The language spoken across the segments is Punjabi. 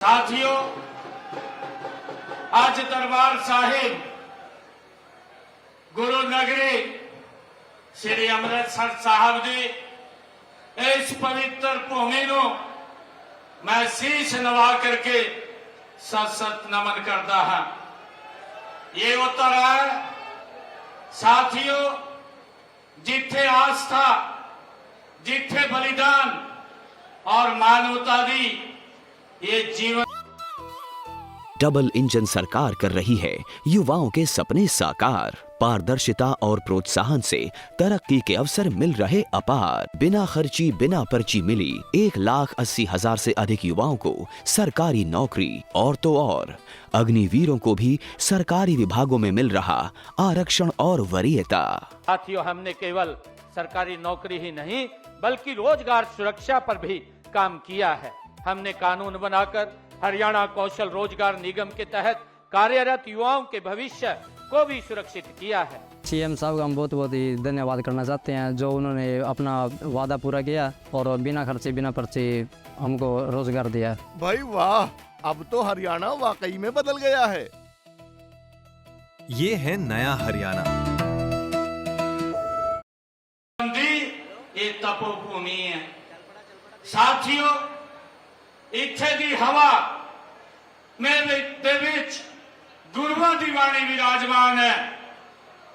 ਸਾਥੀਓ, ਅੱਜ ਦਰਬਾਰ ਸਾਹਿਬ ਗੁਰੂ ਨਗਰੀ ਸ੍ਰੀ ਅੰਮ੍ਰਿਤਸਰ ਸਾਹਿਬ ਦੀ ਇਸ ਪਵਿੱਤਰ ਭੂਮੀ ਨੂੰ ਮੈਂ ਸੀਸ ਨਵਾ ਕਰਕੇ ਸਤ ਸਤ ਨਮਨ ਕਰਦਾ ਹਾਂ। ਇਹ ਉਤਰ ਹੈ, ਸਾਥੀਓ, ਜਿੱਥੇ ਆਸਥਾ, ਜਿੱਥੇ ਬਲੀਦਾਨ ਔਰ ਮਾਨਵਤਾ ਦੀ ये जीवन डबल इंजन सरकार कर रही है युवाओं के सपने साकार। पारदर्शिता और प्रोत्साहन से तरक्की के अवसर मिल रहे अपार। बिना खर्ची बिना पर्ची मिली एक लाख अस्सी हज़ार से अधिक युवाओं को सरकारी नौकरी और तो और। अग्निवीरों को भी सरकारी विभागों में मिल रहा आरक्षण और वरीयता। साथियों हमने केवल सरकारी नौकरी ही नहीं बल्कि रोज़गार सुरक्षा पर भी काम किया है। हमने कानून बनाकर हरियाणा कौशल रोज़गार निगम के तहत कार्यरत युवाओं के भविष्य को भी सुरक्षित किया है। सीएम साहब का हम बहुत बहुत ही धन्यवाद करना चाहते हैं। जो उन्होंने अपना वादा पूरा किया और बिना खर्चे बिना पर्चे हमको रोज़गार दिया। भाई वाह अब तो हरियाणा वाकई में बदल गया है। ये है नया हरियाणा। तपोभूमि है। साथियों ਇੱਥੇ ਦੀ ਹਵਾ ਮੈਂ ਦੇ ਵਿੱਚ ਗੁਰੂਆਂ ਦੀ ਬਾਣੀ ਵਿਰਾਜਮਾਨ ਹੈ।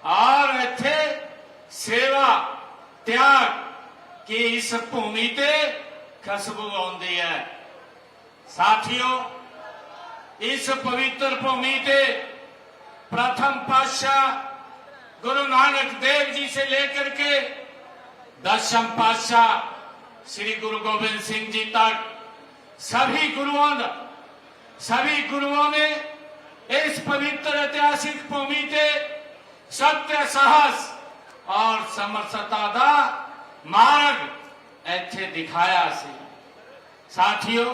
ਔਰ ਇੱਥੇ ਸੇਵਾ, ਤਿਆਗ ਕਿ ਇਸ ਭੂਮੀ ਤੇ ਖੁਸ਼ਬੂ ਆਉਂਦੀ ਹੈ। ਸਾਥੀਓ, ਇਸ ਪਵਿੱਤਰ ਭੂਮੀ ਤੇ ਪ੍ਰਥਮ ਪਾਤਸ਼ਾਹ ਗੁਰੂ ਨਾਨਕ ਦੇਵ ਜੀ ਸੇ ਲੈ ਕਰਕੇ ਦਸ਼ਮ ਪਾਤਸ਼ਾਹ ਸ੍ਰੀ ਗੁਰੂ ਗੋਬਿੰਦ ਸਿੰਘ ਜੀ ਤੱਕ सभी गुरुओं ने सभी गुरुओं ने इस पवित्र ऐतिहासिक भूमि ते सत्य साहस और समरसता ਦਾ ਮਾਰਗ ਇੱਥੇ ਦਿਖਾਇਆ ਸੀ ਸਾਥੀਓ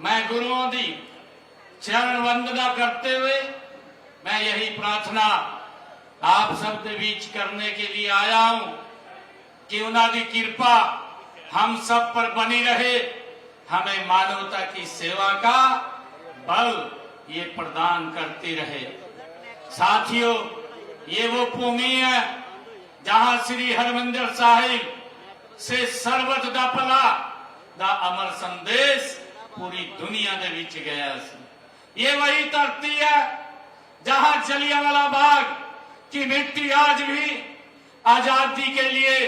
मैं गुरुओं ਦੀ चरण वंदना करते हुए मैं यही प्रार्थना आप सब के बीच करने के लिए आया हूं कि उन्होंने कृपा हम सब पर बनी रहे हमें मानवता की सेवा का बल ये प्रदान करती रहे साथियों ये वो भूमि है जहां श्री हरमंदिर साहिब से ਸਰਬਤ ਦਾ ਭਲਾ ਦਾ ਅਮਰ ਸੰਦੇਸ਼ ਪੂਰੀ ਦੁਨੀਆ ਦੇ ਵਿੱਚ ਗਿਆ ਸੀ ਇਹ ਵਹੀ ਧਰਤੀ ਹੈ जहां जलियांवाला बाग की मिट्टी आज भी आजादी के लिए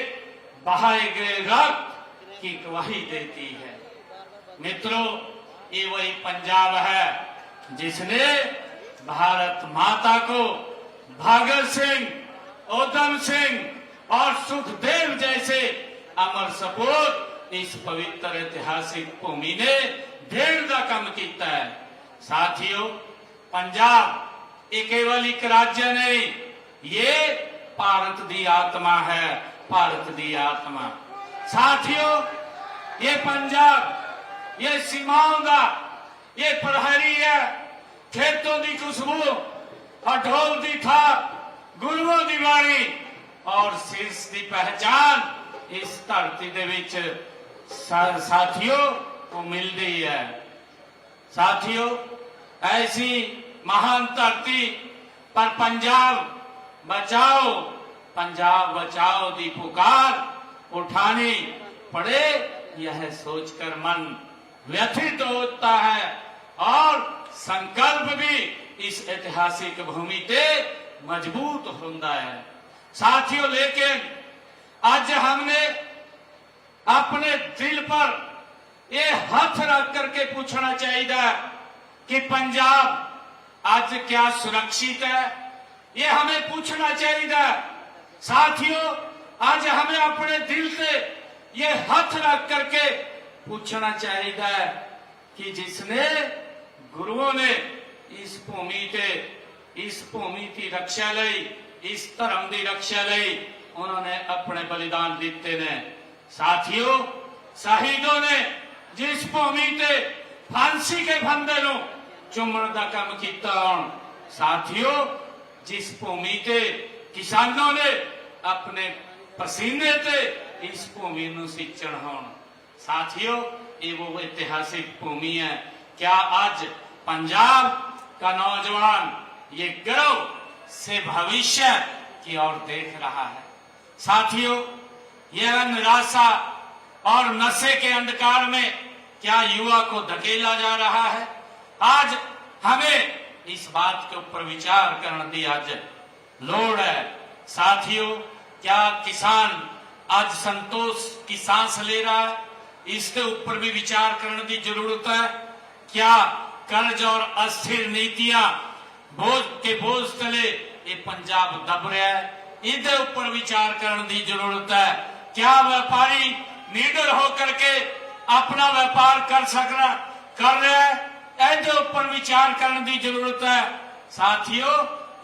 बहाए गए रक्त की गवाही देती है मित्रों, ये वही पंजाब है, जिसने भारत माता को भागल सिंह, उधम सिंह और सुखदेव जैसे अमर सपूत इस पवित्र ऐतिहासिक भूमि ने ढेर कम किया है। साथियों, पंजाब ये केवल एक राज्य नहीं, ये भारत की आत्मा है, भारत की आत्मा। साथियों, ये पंजाब ये सीमाओं का ये प्रहरी है, खेतों की खुशबू अठोल की थाप ਗੁਰੂਆਂ ਦੀ ਬਾਣੀ ਔਰ ਸਿਰਸ ਦੀ ਪਹਿਚਾਨ ਇਸ ਧਰਤੀ ਦੇ ਵਿੱਚ ਸਾਥੀਓ ਉਹ ਮਿਲਦੀ ਹੈ ਸਾਥੀਓ ਐਸੀ ਮਹਾਨ ਧਰਤੀ ਪਰ ਪੰਜਾਬ ਬਚਾਓ ਪੰਜਾਬ ਬਚਾਓ ਦੀ ਪੁਕਾਰ ਉਠਾਣੀ ਪੜੇ यह सोचकर मन व्यथित होता है। और संकल्प भी इस ऐतिहासिक भूमि ते मज़बूत होता है। साथियों, लेकिन आज हमने अपने दिल पर ये हथ रख करके पूछना चाहिए कि पंजाब आज क्या सुरक्षित है? ये हमें पूछना चाहिए। साथियों, आज हमें अपने दिल से ये हथ रख करके ਪੁੱਛਣਾ ਚਾਹੀਦਾ ਹੈ ਕਿ ਜਿਸ ਨੇ ਗੁਰੂਆਂ ਨੇ ਇਸ ਭੂਮੀ ਤੇ, ਇਸ ਭੂਮੀ ਦੀ ਰੱਖਿਆ ਲਈ, ਇਸ ਧਰਮ ਦੀ ਰੱਖਿਆ ਲਈ ਉਹਨਾਂ ਨੇ ਆਪਣੇ ਬਲੀਦਾਨ ਦਿੱਤੇ ਨੇ। ਸਾਥੀਓ, ਸ਼ਹੀਦੋਂ ਨੇ ਜਿਸ ਭੂਮੀ ਤੇ ਫਾਂਸੀ ਕੇ ਫੰਦੇ ਨੂੰ ਚੁੰਮਣ ਦਾ ਕੰਮ ਕੀਤਾ ਹੁਣ। ਸਾਥੀਓ, ਜਿਸ ਭੂਮੀ ਤੇ ਕਿਸਾਨਾਂ ਨੇ ਆਪਣੇ ਪਸੀਨੇ ਤੇ ਇਸ ਭੂਮੀ ਨੂੰ ਸਿੱਚਣ ਹੋਣ। साथियों, ये वो ऐतिहासिक भूमि है। क्या आज पंजाब का नौजवान ये गर्व से भविष्य की ओर देख रहा है? साथियों, यह निराशा और नशे के अंधकार में क्या युवा को धकेला जा रहा है? आज हमें इस बात के ऊपर विचार करने की आज लोड़ है। साथियों, क्या किसान आज संतोष की सांस ले रहा है? ਇਸ के ऊपर भी विचार करने की जरूरत है क्या कर्ज और अस्थिर नीतियां बोझ के बोझ तले ये पंजाब दब रहा है इसके ऊपर विचार करने की जरूरत है क्या व्यापारी निडर होकर के अपना व्यापार कर सकना कर रहा है इसके ऊपर विचार करने की जरूरत है साथियों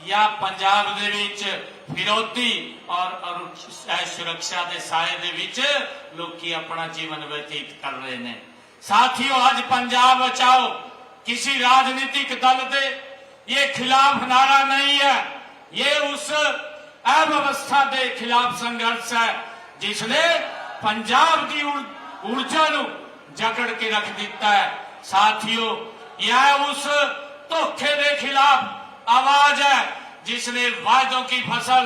ਜਾਂ ਪੰਜਾਬ ਦੇ ਵਿੱਚ ਵਿਰੋਧੀ ਔਰ ਔਰ ਇਹ ਸੁਰੱਖਿਆ ਦੇ ਸਾਏ ਦੇ ਵਿੱਚ ਲੋਕੀ ਆਪਣਾ ਜੀਵਨ ਬਤੀਤ ਕਰ ਰਹੇ ਨੇ साथियों आज पंजाब बचाओ किसी राजनीतिक दल के ये खिलाफ नारा नहीं है ये उस अव्यवस्था के खिलाफ संघर्ष है जिसने पंजाब की उर- ऊर्जा नु जकड़ के रख दिता है साथियों यह उस धोखे के खिलाफ आवाज़ है, जिसने वादों की फ़सल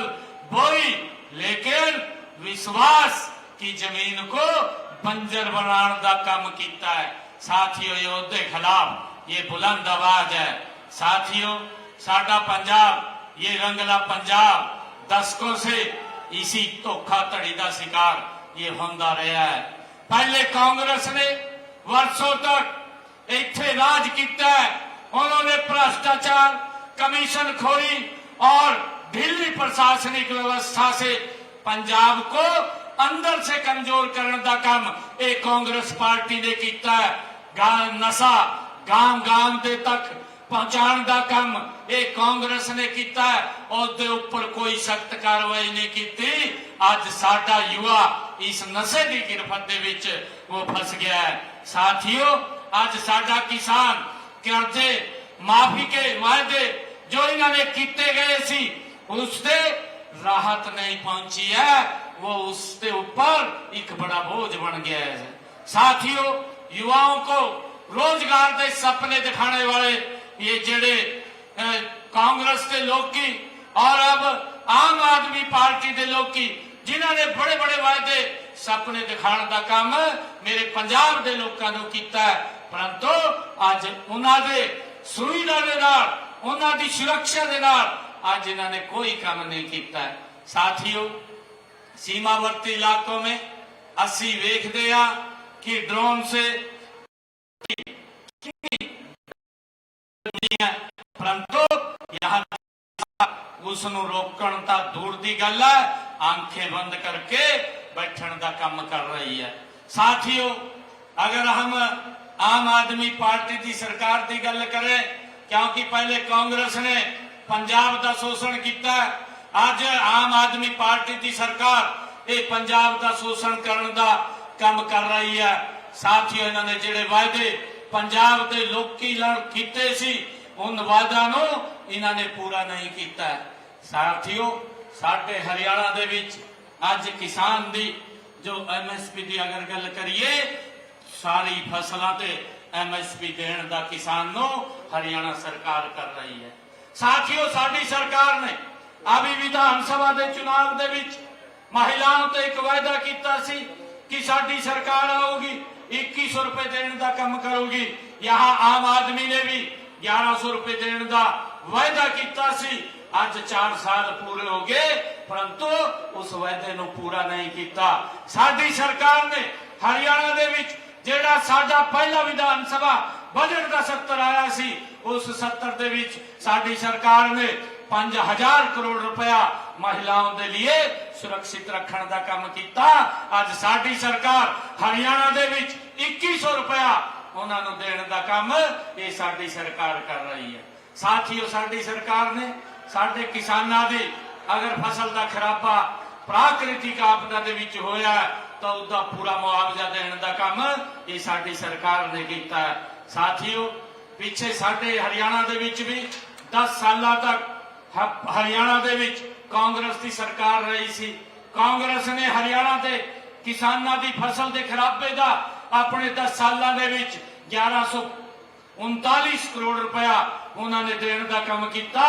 बोई, लेकिन विश्वास की ज़मीन को बंजर बनाने का काम किया है। साथियों, योद्धे खिलाफ ये बुलंद आवाज़ है। साथियों, साडा पंजाब, ये रंगला पंजाब, दशकों से इसी धोखाधड़ी तो का शिकार ये होता रहा है। पहले कांग्रेस ने वर्षों तक इतने राज किया है। उन्होंने भ्रष्टाचार कमीशन खोरी और ढीली प्रशासनिक व्यवस्था से पंजाब को अंदर से कमजोर करने का काम ये कांग्रेस पार्टी ने किया है गा- नशा गांव गांव दे तक पहुंचाने का काम ये कांग्रेस ने किया है ਉਹਦੇ ਉੱਪਰ ਕੋਈ ਸਖਤ ਕਾਰਵਾਈ ਨਹੀਂ ਕੀਤੀ ਅੱਜ ਸਾਡਾ ਯੁਵਾ ਇਸ ਨਸ਼ੇ ਦੀ ਗਿਰਫਤ ਦੇ ਵਿੱਚ ਉਹ ਫਸ ਗਿਆ ਹੈ ਸਾਥੀਓ ਅੱਜ ਸਾਡਾ ਕਿਸਾਨ ਕਰਜ਼ੇ ਮਾਫੀ ਕੇ ਵਾਅਦੇ ਜੋ ਇਹਨਾਂ ਨੇ ਕੀਤੇ ਗਏ ਸੀ ਉਸ ਤੇ ਰਾਹਤ ਨਹੀਂ ਪਹੁੰਚੀ ਹੈ वो उसके ऊपर एक बड़ा बोझ बन गया है साथियों युवाओं को रोजगार के सपने दिखाने वाले ये जेड़े अ, कांग्रेस के लोग की और अब आम आदमी पार्टी के लोग की जिन्होंने बड़े बड़े वायदे सपने दिखाने का काम मेरे पंजाब के लोगों ने किया है परंतु ਅੱਜ ਉਹਨਾਂ ਦੇ ਸੁਵਿਧਾ ਦੇ ਨਾਲ ਉਹਨਾਂ ਦੀ ਸੁਰੱਖਿਆ ਦੇ ਨਾਲ ਅੱਜ ਇਹਨਾਂ ਨੇ ਕੋਈ ਕੰਮ ਨਹੀਂ ਕੀਤਾ। ਸਾਥੀਓ, ਸੀਮਾਵਰਤੀ ਇਲਾਕੋਂ ਮੇ ਅਸੀਂ ਵੇਖਦੇ ਆ ਕਿ ਡਰੋਨ ਸੇ ਪਰੰਤੂ ਯਹਾਂ ਉਸ ਨੂੰ ਰੋਕਣ ਤਾਂ ਦੂਰ ਦੀ ਗੱਲ ਹੈ, ਆਂਖੇ ਬੰਦ ਕਰਕੇ ਬੈਠਣ ਦਾ ਕੰਮ ਕਰ ਰਹੀ ਹੈ। ਸਾਥੀਓ, ਅਗਰ ਹਮ ਆਮ ਆਦਮੀ ਪਾਰਟੀ ਦੀ ਸਰਕਾਰ ਦੀ ਗੱਲ ਕਰੇ क्योंकि पहले कांग्रेस ने पंजाब का शोषण किया है ਅੱਜ ਆਮ ਆਦਮੀ ਪਾਰਟੀ ਦੀ ਸਰਕਾਰ ਇਹ ਪੰਜਾਬ ਦਾ ਸ਼ੋਸ਼ਣ ਕਰਨ ਦਾ ਕੰਮ ਕਰ ਰਹੀ ਹੈ ਸਾਥੀਓ ਇਹਨਾਂ ਨੇ ਜਿਹੜੇ ਵਾਅਦੇ ਪੰਜਾਬ ਦੇ ਲੋਕੀ ਨਾਲ ਕੀਤੇ ਸੀ ਉਨ ਵਾਅਦਿਆਂ ਨੂੰ ਇਹਨਾਂ ਨੇ ਪੂਰਾ ਨਹੀਂ ਕੀਤਾ ਹੈ। ਸਾਥੀਓ ਸਾਡੇ ਹਰਿਆਣਾ ਦੇ ਵਿੱਚ ਅੱਜ ਕਿਸਾਨ ਦੀ ਜੋ ਐਮਐਸਪੀ ਦੀ ਅਗਰ ਗੱਲ ਕਰੀਏ ਸਾਰੀ ਫਸਲਾਂ ਤੇ ਐਮਐਸਪੀ ਦੇਣ ਦਾ ਕਿਸਾਨ ਨੂੰ ਹਰਿਆਣਾ ਸਰਕਾਰ ਕਰ ਰਹੀ ਹੈ। ਸਾਥੀਓ, ਸਾਡੀ ਸਰਕਾਰ ਨੇ ਆ ਵਿਧਾਨ ਸਭਾ ਦੇ ਚੁਣਾਵ ਦੇ ਵਿੱਚ ਮਹਿਲਾਵਾਂ ਤੇ ਇੱਕ ਵਾਅਦਾ ਕੀਤਾ ਸੀ ਕਿ ਸਾਡੀ ਸਰਕਾਰ ਆਊਗੀ 2100 ਰੁਪਏ ਦੇਣ ਦਾ ਕੰਮ ਕਰੂਗੀ। ਯਹਾਂ ਆਮ ਆਦਮੀ ਨੇ ਵੀ 1100 ਰੁਪਏ ਦੇਣ ਦਾ ਵਾਅਦਾ ਕੀਤਾ ਸੀ। ਅੱਜ 4 ਸਾਲ ਪੂਰੇ ਹੋ ਗਏ, ਪਰੰਤੂ ਉਸ ਵਾਅਦੇ ਨੂੰ ਪੂਰਾ ਨਹੀਂ ਕੀਤਾ। ਸਾਡੀ ਸਰਕਾਰ ਨੇ ਹਰਿਆਣਾ ਦੇ ਵਿੱਚ ਜਿਹੜਾ ਸਾਡਾ ਪਹਿਲਾ ਵਿਧਾਨ ਸਭਾ ਬਜਟ ਦਾ 70 ਆਇਆ ਸੀ, ਉਸ 70 ਦੇ ਵਿੱਚ ਸਾਡੀ ਸਰਕਾਰ ਨੇ 5000 ਕਰੋੜ ਰੁਪਇਆ ਮਹਿਲਾਵਾਂ ਦੇ ਲਈ ਸੁਰੱਖਿਅਤ ਰੱਖਣ ਦਾ ਕੰਮ ਕੀਤਾ। ਅੱਜ ਸਾਡੀ ਸਰਕਾਰ ਹਰਿਆਣਾ ਦੇ ਵਿੱਚ 2100 ਰੁਪਇਆ ਉਹਨਾਂ ਨੂੰ ਦੇਣ ਦਾ ਕੰਮ ਇਹ ਸਾਡੀ ਸਰਕਾਰ ਕਰ ਰਹੀ ਹੈ। ਸਾਥੀਓ, ਸਾਡੀ ਸਰਕਾਰ ਨੇ ਸਾਡੇ ਕਿਸਾਨਾਂ ਦੀ ਅਗਰ ਫਸਲ ਦਾ ਖਰਾਬਾ ਪ੍ਰਾਕ੍ਰਿਤਿਕ ਆਪਦਾ ਦੇ ਵਿੱਚ ਹੋਇਆ ਤਾਂ ਉਹਦਾ ਪੂਰਾ ਮੁਆਵਜ਼ਾ ਦੇਣ ਦਾ ਕੰਮ ਇਹ ਸਾਡੀ ਸਰਕਾਰ ਨੇ ਕੀਤਾ ਸਾਥੀਓ, ਪਿੱਛੇ ਸਾਡੇ ਹਰਿਆਣਾ ਦੇ ਵਿੱਚ ਵੀ 10 ਸਾਲਾਂ ਤੱਕ ਹਰਿਆਣਾ ਦੇ ਵਿੱਚ ਕਾਂਗਰਸ ਦੀ ਸਰਕਾਰ ਰਹੀ ਸੀ। ਕਾਂਗਰਸ ਨੇ ਹਰਿਆਣਾ ਦੇ ਕਿਸਾਨਾਂ ਦੀ ਫਸਲ ਦੇ ਖਰਾਬੇ ਦਾ ਆਪਣੇ 10 ਸਾਲਾਂ ਦੇ ਵਿੱਚ 1100 39 ਕਰੋੜ ਰੁਪਇਆ ਉਹਨਾਂ ਨੇ ਦੇਣ ਦਾ ਕੰਮ ਕੀਤਾ।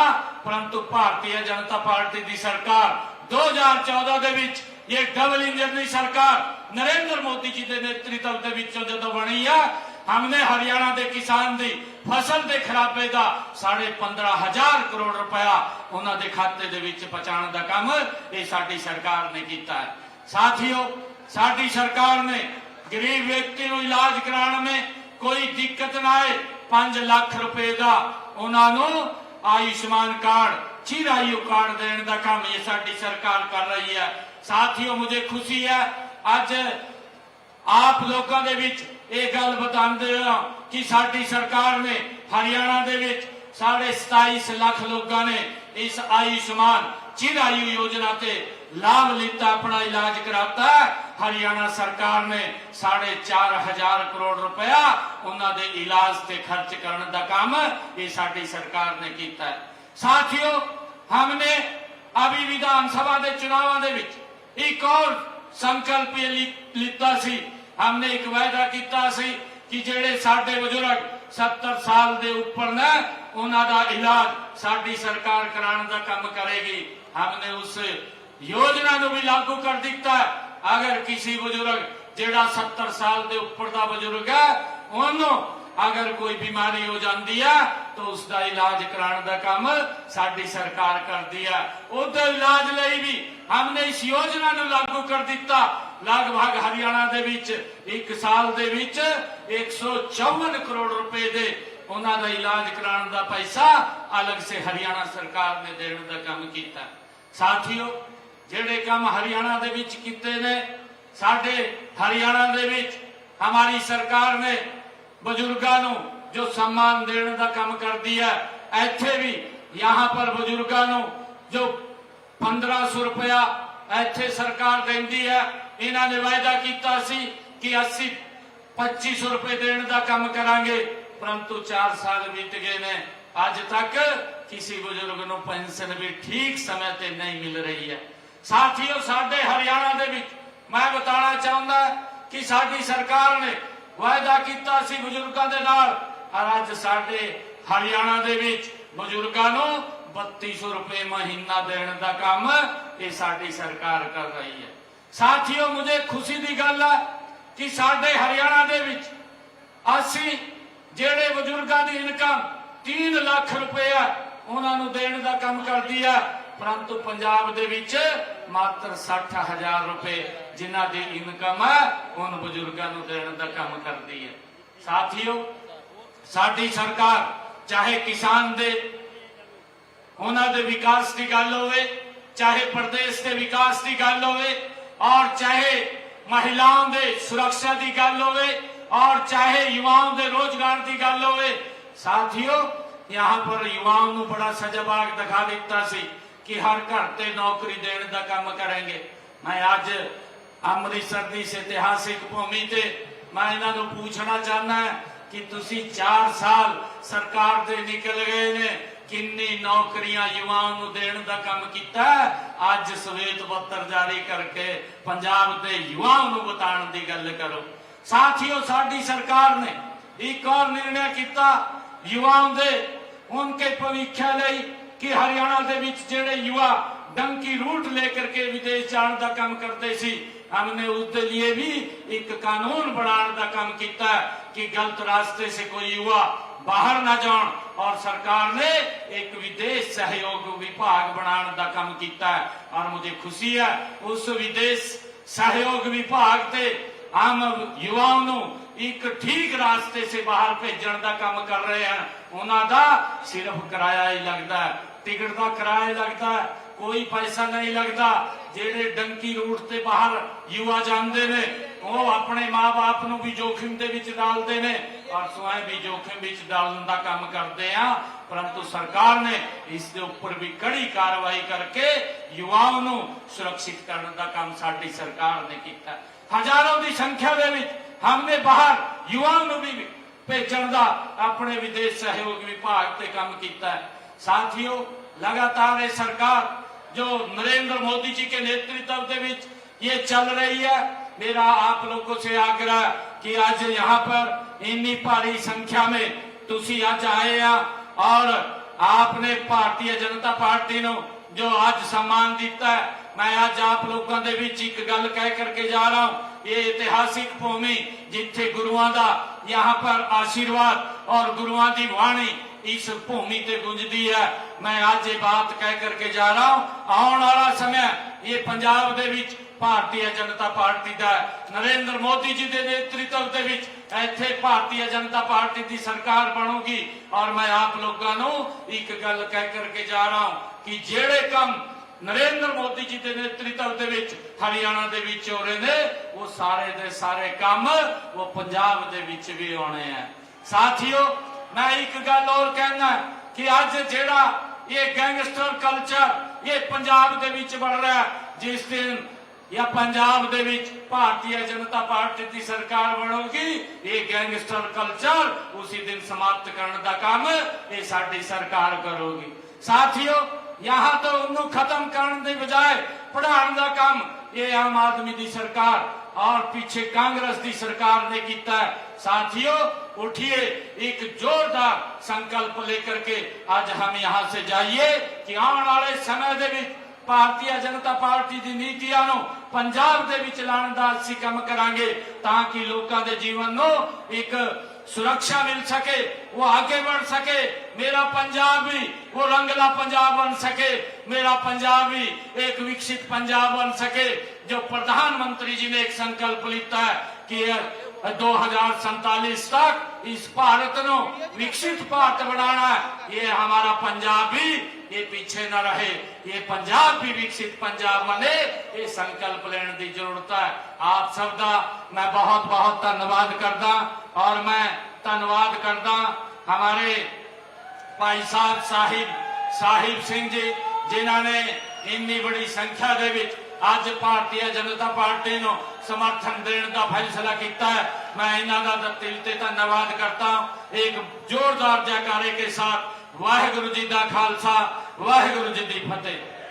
ਪਰੰਤੂ ਭਾਰਤੀ ਜਨਤਾ ਪਾਰਟੀ ਦੀ ਸਰਕਾਰ 2014 ਦੇ ਵਿੱਚ ਇਹ ਡਬਲ ਇੰਜਨ ਦੀ ਸਰਕਾਰ ਨਰਿੰਦਰ ਮੋਦੀ ਜੀ ਦੇ ਨੇਤਰਤਵ ਦੇ ਵਿੱਚੋਂ ਜਦੋਂ ਬਣੀ ਆ, ਹਮਨੇ ਹਰਿਆਣਾ ਦੇ ਕਿਸਾਨ ਦੀ ਫਸਲ ਦੇ ਖਰਾਬੇ ਦਾ 15000 ਕਰੋੜ ਰੁਪਇਆ ਉਹਨਾਂ ਦੇ ਖਾਤੇ ਦੇ ਵਿੱਚ ਪਹੁੰਚਾਉਣ ਦਾ ਕੰਮ ਇਹ ਸਾਡੀ ਸਰਕਾਰ ਨੇ ਕੀਤਾ ਹੈ। ਸਾਥੀਓ, ਸਾਡੀ ਸਰਕਾਰ ਨੇ ਗਰੀਬ ਵਿਅਕਤੀ ਨੂੰ ਇਲਾਜ ਕਰਾਉਣ में ਕੋਈ ਦਿੱਕਤ ਨਾ ਆਏ 5 ਲੱਖ ਰੁਪਏ ਦਾ ਉਹਨਾਂ ਨੂੰ ਆਯੁਸ਼ਮਾਨ ਕਾਰਡ, ਚਿਰਾਯੂ ਕਾਰਡ ਦੇਣ ਦਾ ਕੰਮ ਇਹ ਸਾਡੀ ਸਰਕਾਰ ਕਰ ਰਹੀ ਹੈ। ਸਾਥੀਓ, ਮੁਝੇ ਖੁਸ਼ੀ ਹੈ ਅੱਜ ਆਪ ਲੋਕਾਂ ਦੇ ਵਿੱਚ ਇਹ ਗੱਲ ਬਤਾਉਂਦੇ ਹਾਂ ਕਿ ਸਾਡੀ ਸਰਕਾਰ ਨੇ ਹਰਿਆਣਾ ਦੇ ਵਿੱਚ ਸਾਢੇ 27 ਲੱਖ ਲੋਕਾਂ ਨੇ ਇਸ ਆਯੁਸ਼ਮਾਨ ਚਿਰਾਯੂ ਯੋਜਨਾ ਤੇ ਲਾਭ ਲਿੱਤਾ, ਆਪਣਾ ਇਲਾਜ ਕਰਾਤਾ। ਹਰਿਆਣਾ ਸਰਕਾਰ ਨੇ ਸਾਢੇ 4000 ਕਰੋੜ ਰੁਪਇਆ ਉਹਨਾਂ ਦੇ ਇਲਾਜ ਤੇ ਖਰਚ ਕਰਨ ਦਾ ਕੰਮ ਇਹ ਸਾਡੀ ਸਰਕਾਰ ਨੇ ਕੀਤਾ ਹੈ। ਸਾਥੀਓ, ਹਮਨੇ ਅਭੀ ਵਿਧਾਨ ਸਭਾ ਦੇ ਚੁਣਾਵਾਂ ਦੇ ਵਿੱਚ ਇੱਕ ਹੋਰ ਸੰਕਲਪ ਇਹ ਲਿੱਤਾ ਸੀ। ਹਮਨੇ ਇੱਕ ਵਾਅਦਾ ਕੀਤਾ ਸੀ ਕਿ ਜਿਹੜੇ ਸਾਡੇ ਬਜ਼ੁਰਗ 70 ਸਾਲ ਦੇ ਉੱਪਰ ਨੇ, ਉਹਨਾਂ ਦਾ ਇਲਾਜ ਸਾਡੀ ਸਰਕਾਰ ਕਰਾਉਣ ਦਾ ਕੰਮ ਕਰੇਗੀ। ਹਮਨੇ ਉਸ ਯੋਜਨਾ ਨੂੰ ਵੀ ਲਾਗੂ ਕਰ ਦਿੱਤਾ। ਅਗਰ ਕਿਸੇ ਬਜ਼ੁਰਗ ਜਿਹੜਾ 70 ਸਾਲ ਦੇ ਉੱਪਰ ਦਾ ਬਜ਼ੁਰਗ ਹੈ, ਉਹਨੂੰ ਅਗਰ ਕੋਈ ਬਿਮਾਰੀ ਹੋ ਜਾਂਦੀ ਹੈ, ਤਾਂ ਉਸ ਦਾ ਇਲਾਜ ਕਰਾਉਣ ਦਾ ਕੰਮ ਸਾਡੀ ਸਰਕਾਰ ਕਰਦੀ ਹੈ। ਉਹਦੇ ਇਲਾਜ ਲਈ ਵੀ ਹਮਨੇ ਇਸ ਯੋਜਨਾ ਨੂੰ ਲਾਗੂ ਕਰ ਦਿੱਤਾ ਲਗਭਗ ਹਰਿਆਣਾ ਦੇ ਵਿੱਚ ਇੱਕ ਸਾਲ ਦੇ ਵਿੱਚ 154 ਕਰੋੜ ਰੁਪਏ ਦੇ ਉਹਨਾਂ ਦਾ ਇਲਾਜ ਕਰਾਉਣ ਦਾ ਪੈਸਾ ਅਲੱਗ ਸੇ ਹਰਿਆਣਾ ਸਰਕਾਰ ਨੇ ਦੇਣ ਦਾ ਕੰਮ ਕੀਤਾ ਸਾਥੀਓ ਜਿਹੜੇ ਕੰਮ ਹਰਿਆਣਾ ਦੇ ਵਿੱਚ ਕੀਤੇ ਨੇ ਸਾਡੇ ਹਰਿਆਣਾ ਦੇ ਵਿੱਚ ਹਮਾਰੀ ਸਰਕਾਰ ਨੇ ਬਜ਼ੁਰਗਾਂ ਨੂੰ ਜੋ ਸਨਮਾਨ ਦੇਣ ਦਾ ਕੰਮ ਕਰਦੀ ਹੈ ਇੱਥੇ ਵੀ यहाँ पर ਬਜ਼ੁਰਗਾਂ ਨੂੰ ਜੋ 1500 ਰੁਪਇਆ ਇੱਥੇ ਸਰਕਾਰ ਦਿੰਦੀ ਹੈ। ਇਹਨਾਂ ਨੇ ਵਾਅਦਾ ਕੀਤਾ ਸੀ ਕਿ 80 2500 ਰੁਪਏ ਦੇਣ ਦਾ ਕੰਮ ਕਰਾਂਗੇ, ਪਰੰਤੂ 4 ਸਾਲ ਬੀਤ ਗਏ ਨੇ। ਅੱਜ ਤੱਕ ਕਿਸੇ ਬਜ਼ੁਰਗ ਨੂੰ ਪੈਨਸ਼ਨ ਵੀ ਠੀਕ ਸਮੇਂ ਤੇ ਨਹੀਂ ਮਿਲ ਰਹੀ ਹੈ। ਸਾਥੀਓ, ਸਾਡੇ ਹਰਿਆਣਾ ਦੇ ਵਿੱਚ ਮੈਂ ਬਤਾਣਾ ਚਾਹੁੰਦਾ ਕਿ ਸਾਡੀ ਸਰਕਾਰ ਨੇ ਵਾਅਦਾ ਕੀਤਾ ਸੀ ਬਜ਼ੁਰਗਾਂ ਦੇ ਨਾਲ। ਔਰ ਅੱਜ ਸਾਡੇ ਹਰਿਆਣਾ ਦੇ ਵਿੱਚ ਬਜ਼ੁਰਗਾਂ ਨੂੰ 3200 ਰੁਪਏ ਮਹੀਨਾ ਦੇਣ ਦਾ ਕੰਮ ਇਹ ਸਾਡੀ ਸਰਕਾਰ ਕਰ ਰਹੀ ਹੈ ਸਾਥੀਓ ਮੁਝੇ ਖੁਸ਼ੀ ਦੀ ਗੱਲ ਹੈ ਕਿ ਸਾਡੇ ਹਰਿਆਣਾ ਦੇ ਵਿੱਚ ਅਸੀਂ ਜਿਹੜੇ ਬਜ਼ੁਰਗਾਂ ਦੀ ਇਨਕਮ 3 ਲੱਖ ਰੁਪਏ ਹੈ ਉਹਨਾਂ ਨੂੰ ਦੇਣ ਦਾ ਕੰਮ ਕਰਦੀ ਹੈ ਪਰੰਤੂ ਪੰਜਾਬ ਦੇ ਵਿੱਚ ਮਾਤਰ 60000 ਰੁਪਏ ਜਿਨ੍ਹਾਂ ਦੀ ਇਨਕਮ ਹੈ ਉਹਨਾਂ ਬਜ਼ੁਰਗਾਂ ਨੂੰ ਦੇਣ ਦਾ ਕੰਮ ਕਰਦੀ ਹੈ ਸਾਥੀਓ ਸਾਡੀ ਸਰਕਾਰ ਚਾਹੇ ਕਿਸਾਨ ਦੇ ਉਹਨਾਂ ਦੇ ਵਿਕਾਸ ਦੀ ਗੱਲ ਹੋਵੇ ਚਾਹੇ ਪ੍ਰਦੇਸ਼ ਦੇ ਵਿਕਾਸ ਦੀ ਗੱਲ ਹੋਵੇ ਔਰ ਚਾਹੇ ਮਹਿਲਾਵਾਂ ਦੇ ਸੁਰੱਖਿਆ ਦੀ ਗੱਲ ਹੋਵੇ ਔਰ ਚਾਹੇ ਯੁਵਾਵਾਂ ਦੇ ਰੋਜ਼ਗਾਰ ਦੀ ਗੱਲ ਹੋਵੇ ਸਾਥੀਓ यहाँ पर युवाओं को बड़ा सजबाग दिखा दिता सी कि हर घर ते नौकरी देने का काम करेंगे मैं अज अमृतसर की इतिहासिक भूमि ते मैं इन्हों पूछना चाहना कि तुसी चार साल सरकार दे निकल गए ने ਨੌਕਰੀਆਂ ਯੁਵਾਵਾਂ ਨੂੰ ਦੇਣ ਦਾ ਕੰਮ ਕੀਤਾ ਅੱਜ ਸਵੇਤ ਪੱਤਰ ਜਾਰੀ ਕਰਕੇ ਪੰਜਾਬ ਦੇ ਯੁਵਾਵਾਂ ਨੂੰ ਬਤਾਉਣ ਦੀ ਗੱਲ ਕਰੋ ਸਾਥੀਓ ਸਾਡੀ ਸਰਕਾਰ ਨੇ ਇੱਕ ਹੋਰ ਨਿਰਣੈ ਕੀਤਾ ਯੁਵਾਵਾਂ ਦੇ ਉਨਕੇ ਭਵਿੱਖਿਆ ਲਈ ਕਿ ਹਰਿਆਣਾ ਦੇ ਵਿੱਚ ਜਿਹੜੇ ਯੁਵਾ ਡੰਕੀ रूट लेकर के ਵਿਦੇਸ਼ ਜਾਣ ਦਾ ਕੰਮ ਕਰਦੇ ਸੀ हमने उसके लिए भी एक कानून बनाने का काम किया कि गलत रास्ते से कोई युवा बाहर ना ਔਰ ਸਰਕਾਰ ਨੇ ਇੱਕ ਵਿਦੇਸ਼ ਸਹਿਯੋਗ ਵਿਭਾਗ ਬਣਾਉਣ ਦਾ ਕੰਮ ਕੀਤਾ ਹੈ। ਔਰ ਮੈਨੂੰ ਖੁਸ਼ੀ ਹੈ, ਉਸ ਵਿਦੇਸ਼ ਸਹਿਯੋਗ ਵਿਭਾਗ ਤੇ ਆਮ ਯੁਵਾਵਾਂ ਨੂੰ ਇੱਕ ਠੀਕ ਰਾਸਤੇ ਸੇ ਬਾਹਰ ਭੇਜਣ ਦਾ ਕੰਮ ਕਰ ਰਹੇ ਹਨ। ਉਹਨਾਂ ਦਾ ਸਿਰਫ ਕਿਰਾਇਆ ਹੀ ਲੱਗਦਾ ਹੈ। ਟਿਕਟ ਦਾ ਕਿਰਾਇਆ ਲੱਗਦਾ ਹੈ। ਕੋਈ ਪੈਸਾ ਨਹੀਂ ਲੱਗਦਾ। ਜਿਹੜੇ ਡੰਕੀ ਰੂਟ ਤੇ ਬਾਹਰ ਯੁਵਾ ਜਾਂਦੇ ਨੇ, ਉਹ ਆਪਣੇ ਮਾਪੇ ਨੂੰ ਵੀ ਜੋਖਿਮ ਦੇ ਵਿੱਚ ਡਾਲਦੇ ਨੇ। ਔਰ ਸਵੈਂ ਵੀ ਜੋਖਿਮ ਵਿੱਚ ਡਾਲਣ ਦਾ ਕੰਮ ਕਰਦੇ ਆ ਪਰੰਤੂ ਸਰਕਾਰ ਨੇ ਇਸ ਦੇ ਉੱਪਰ ਵੀ ਕੜੀ ਕਾਰਵਾਈ ਕਰਕੇ ਯੁਵਾਵਾਂ ਨੂੰ ਸੁਰੱਖਿਤ ਕਰਨ ਦਾ ਕੰਮ ਸਾਡੀ ਸਰਕਾਰ ਨੇ ਕੀਤਾ ਹਜ਼ਾਰਾਂ ਦੀ ਸੰਖਿਆ ਦੇ ਵਿੱਚ ਹਮਨੇ ਬਾਹਰ ਯੁਵਾਵਾਂ ਨੂੰ ਵੀ ਭੇਜਣ ਦਾ ਆਪਣੇ ਵਿਦੇਸ਼ ਸਹਿਯੋਗ ਵਿਭਾਗ ਤੇ ਕੰਮ ਕੀਤਾ ਹੈ साथियों लगातार ये सरकार जो नरेंद्र मोदी जी के नेतृत्व के बीच ये चल रही है मेरा आप लोगों से आग्रह कि आज यहाँ पर इतनी भारी संख्या में ਤੁਸੀਂ ਅੱਜ ਆਏ ਆ ਔਰ ਆਪਨੇ ਭਾਰਤੀ ਜਨਤਾ ਪਾਰਟੀ ਨੂੰ ਜੋ ਅੱਜ सम्मान ਦਿੱਤਾ ਹੈ ਮੈਂ ਅੱਜ ਆਪ ਲੋਕਾਂ ਦੇ ਵਿੱਚ ਇੱਕ ਗੱਲ ਕਹਿ ਕਰਕੇ ਜਾ ਰਹਾ ਹੂੰ ਇਹ ਇਤਿਹਾਸਿਕ ਭੂਮੀ ਜਿੱਥੇ ਗੁਰੂਆਂ ਦਾ यहाँ पर आशीर्वाद और गुरुओं की वाणी इस भूमि ते गुंजदी है मैं आज ये बात कह करके जा रहा हूं आने वाला समय ये पंजाब ਦੇ ਵਿੱਚ ਭਾਰਤੀ ਜਨਤਾ ਪਾਰਟੀ ਦਾ ਹੈ। ਨਰਿੰਦਰ ਮੋਦੀ ਜੀ ਦੇ ਨੇਤਰਤਵ ਦੇ ਵਿੱਚ ਇੱਥੇ ਭਾਰਤੀ ਜਨਤਾ ਪਾਰਟੀ ਦੀ ਸਰਕਾਰ ਬਣੂਗੀ ਔਰ ਮੈਂ ਆਪ ਲੋਕਾਂ ਨੂੰ ਇੱਕ ਗੱਲ ਕਹਿ ਕਰਕੇ ਜਾ ਰਹਾ ਹਾਂ ਕਿ ਜਿਹੜੇ ਕੰਮ ਨਰਿੰਦਰ ਮੋਦੀ ਜੀ ਦੇ ਨੇਤਰਤਵ ਦੇ ਵਿੱਚ ਹਰਿਆਣਾ ਦੇ ਵਿੱਚ ਹੋ ਰਹੇ ਨੇ, ਉਹ ਸਾਰੇ ਦੇ ਸਾਰੇ ਕੰਮ ਉਹ ਪੰਜਾਬ ਦੇ ਵਿੱਚ ਵੀ ਆਉਣੇ ਆ ਸਾਥੀਓ, ਮੈਂ ਇੱਕ ਗੱਲ ਹੋਰ ਕਹਿਣਾ ਕਿ ਅੱਜ ਜਿਹੜਾ ਇਹ ਗੈਂਗਸਟਰ ਕਲਚਰ, ਇਹ ਪੰਜਾਬ ਦੇ ਵਿੱਚ ਬਣ ਰਿਹਾ ਜਿਸ ਦਿਨ ਜਾਂ ਪੰਜਾਬ ਦੇ ਵਿੱਚ ਭਾਰਤੀ ਜਨਤਾ ਪਾਰਟੀ ਦੀ ਸਰਕਾਰ ਬਣੂਗੀ ਇਹ ਗੈਂਗਸਟਰ ਕਲਚਰ ਉਸੇ ਦਿਨ ਸਮਾਪਤ ਕਰਨ ਦਾ ਕੰਮ ਇਹ ਸਾਡੀ ਸਰਕਾਰ ਕਰੂਗੀ ਸਾਥੀਓ यहाँ तो ਉਹਨੂੰ ਖਤਮ ਕਰਨ ਦੇ ਬਜਾਏ ਪੜਾਉਣ ਦਾ ਕੰਮ ਇਹ ਆਮ ਆਦਮੀ ਦੀ ਸਰਕਾਰ और पीछे कांग्रेस की सरकार ने किया है साथियों उठिए एक जोरदार संकल्प लेकर के आज हम यहाँ से जाइए कि आने वाले समय ਦੇ ਵਿੱਚ ਭਾਰਤੀ ਜਨਤਾ ਪਾਰਟੀ ਦੀ ਨੀਤੀਆਂ ਨੂੰ ਪੰਜਾਬ ਦੇ ਵਿੱਚ ਲਾਉਣ ਦਾ ਅਸੀਂ ਕੰਮ ਕਰਾਂਗੇ ਤਾਂ ਕਿ ਲੋਕਾਂ ਦੇ ਜੀਵਨ ਨੂੰ ਇੱਕ सुरक्षा मिल सके वो आगे बढ़ सके मेरा पंजाब भी वो रंगला पंजाब बन सके मेरा पंजाब भी एक विकसित पंजाब बन सके जो प्रधानमंत्री जी ने एक संकल्प लिया है कि 2047 तक इस भारत नो विकसित भारत बनाना है ये हमारा पंजाब भी ये पीछे न रहे ये पंजाब भी विकसित पंजाब बने ये संकल्प लेने की जरूरत है आप सब का मैं बहुत बहुत धन्यवाद करदा और मैं धन्यवाद करदा हमारे भाई साहब साहिब साहिब सिंह जी जिन्होंने इन्नी बड़ी संख्या के अज भारतीय जनता पार्टी नो ਸਮਰਥਨ ਦੇਣ ਦਾ ਫੈਸਲਾ ਕੀਤਾ ਹੈ। ਮੈਂ ਇਹਨਾਂ ਦਾ ਦਿਲ ਤੇ ਧੰਨਵਾਦ ਕਰਤਾ ਹੂੰ। ਇੱਕ ਜ਼ੋਰਦਾਰ ਜੈਕਾਰੇ ਕੇ ਸਾਥ ਵਾਹਿਗੁਰੂ ਜੀ ਦਾ ਖਾਲਸਾ, ਵਾਹਿਗੁਰੂ ਜੀ ਦੀ ਫਤਿਹ।